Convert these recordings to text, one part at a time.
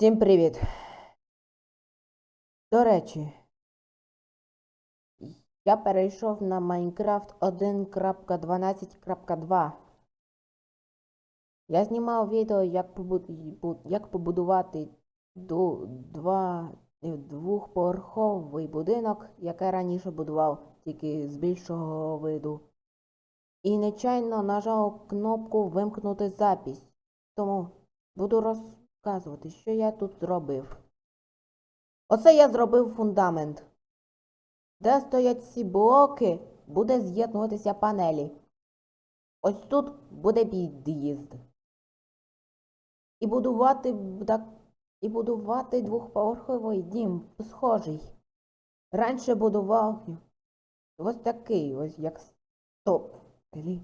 Всім привіт. До речі, я перейшов на Minecraft 1.12.2. Я знімав відео, як, побу- бу- як побудувати е, двохповерховий будинок, який раніше будував тільки з більшого виду. І нечайно нажав кнопку Вимкнути запись. Тому буду розказувати, що я тут зробив. Оце я зробив фундамент. Де стоять ці блоки, буде з'єднуватися панелі. Ось тут буде під'їзд. І будувати так, і будувати двохповерховий дім схожий. Раніше будував ось такий, ось як стоп. В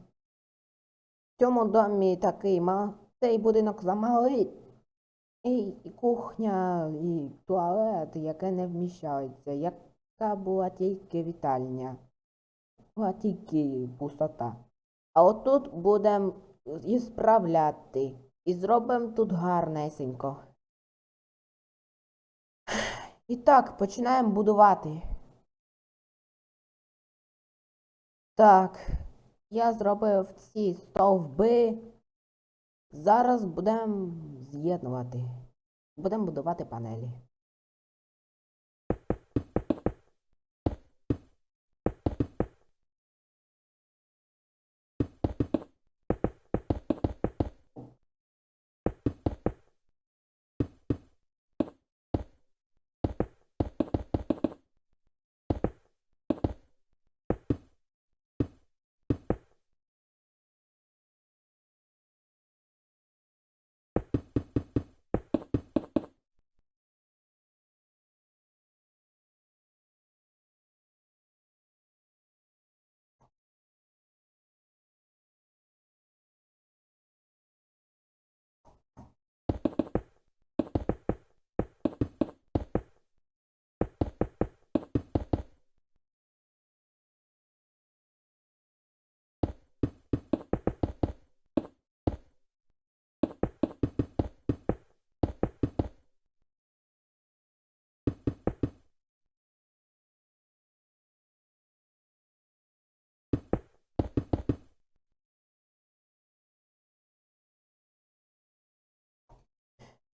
цьому домі такий ма. Цей будинок замалий. І, кухня, і туалет, яке не вміщається, яка була тільки вітальня. Була тільки пустота. А отут будемо і справляти. І зробимо тут гарнесенько. І так, починаємо будувати. Так, я зробив ці стовби. Зараз будемо з'єднувати. Будемо будувати панелі.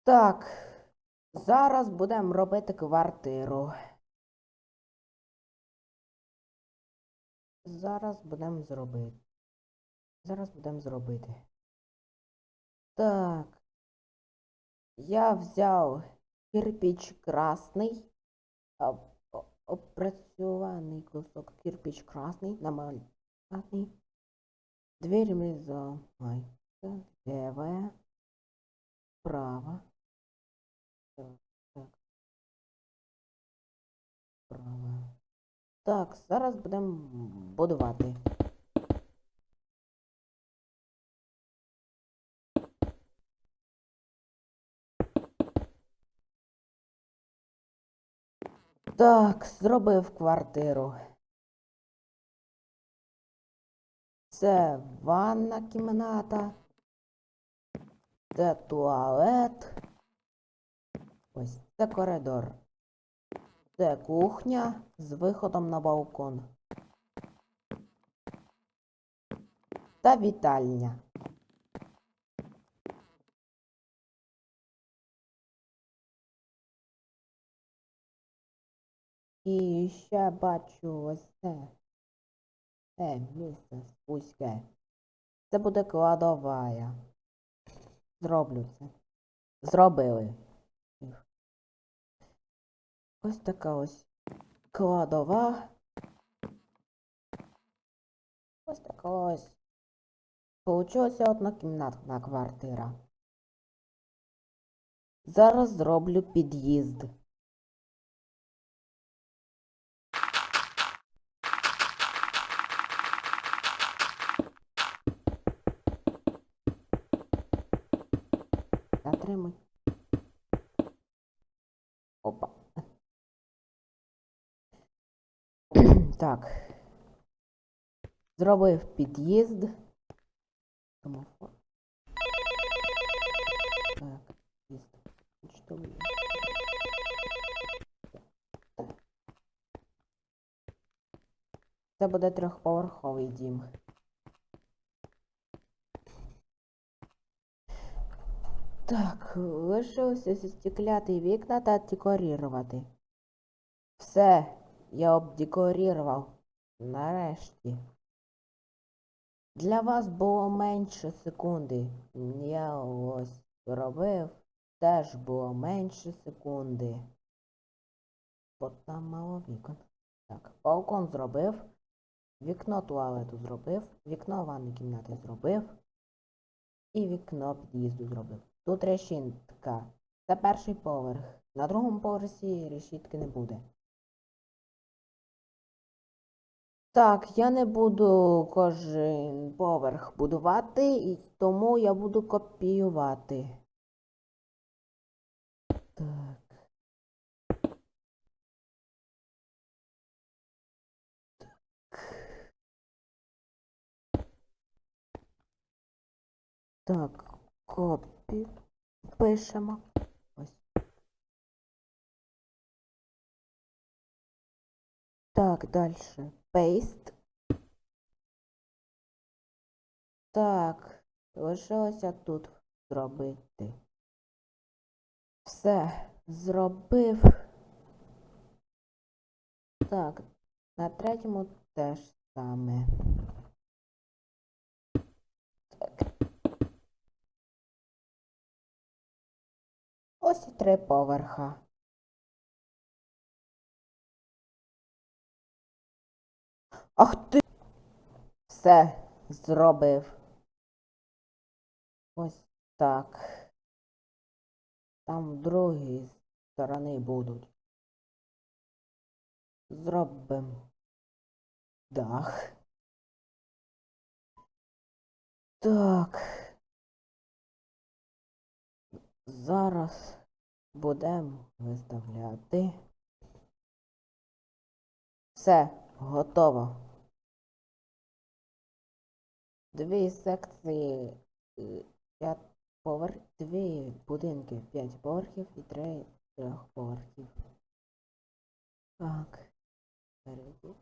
Так, зараз будемо робити квартиру. Зараз будемо зробити. Зараз будемо зробити. Так. Я взяв кирпич красний, опрацьований кусок кирпич красний, намальований. Дверь ми замайте. Левая. Право. Так, так. Так, зараз будемо будувати. Так, зробив квартиру. Це ванна кімната. Це туалет. Ось це коридор. Це кухня з виходом на балкон. Та вітальня. І ще бачу ось це. Е, місце вузьке. Це буде кладовая. Зроблю це. Зробили. Ось така ось кладова. Ось така ось. Получилася однокімнатна квартира. Зараз зроблю під'їзд. Затримуй. Так. Зробив під'їзд. Так, під'їзд. Це буде трьохповерховий дім. Так, лишилося застекляти вікна та декорувати. Все я обдекорірував. Нарешті. Для вас було менше секунди. Я ось робив, теж було менше секунди. Бо там мало вікон. Так, балкон зробив, вікно туалету зробив, вікно ванної кімнати зробив і вікно під'їзду зробив. Тут решітка. Це перший поверх. На другому поверсі решітки не буде. Так, я не буду кожен поверх будувати, і тому я буду копіювати. Так. Так, копі пишемо. Ось. Так, дальше. Paste. Так, лишилося тут зробити. Все, зробив. Так, на третьому теж саме. Так. Ось і три поверха. Ах ти! Все зробив. Ось так. Там другі сторони будуть. Зробимо дах. Так. Зараз будемо виставляти. Все, готово. Дві секції е, п'ять поверх, дві будинки п'ять поверхів і три трьох поверхів. Так. Перейду.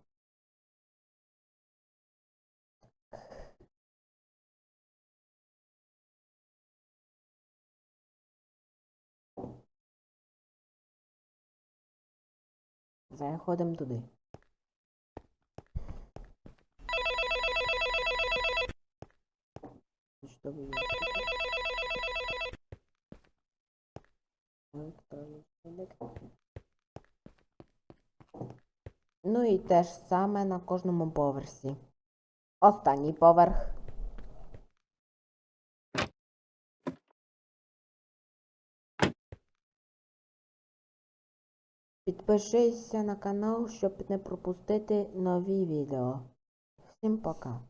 Заходимо туди. Ну і те ж саме на кожному поверсі. Останній поверх. Підпишися на канал, щоб не пропустити нові відео. Всім пока.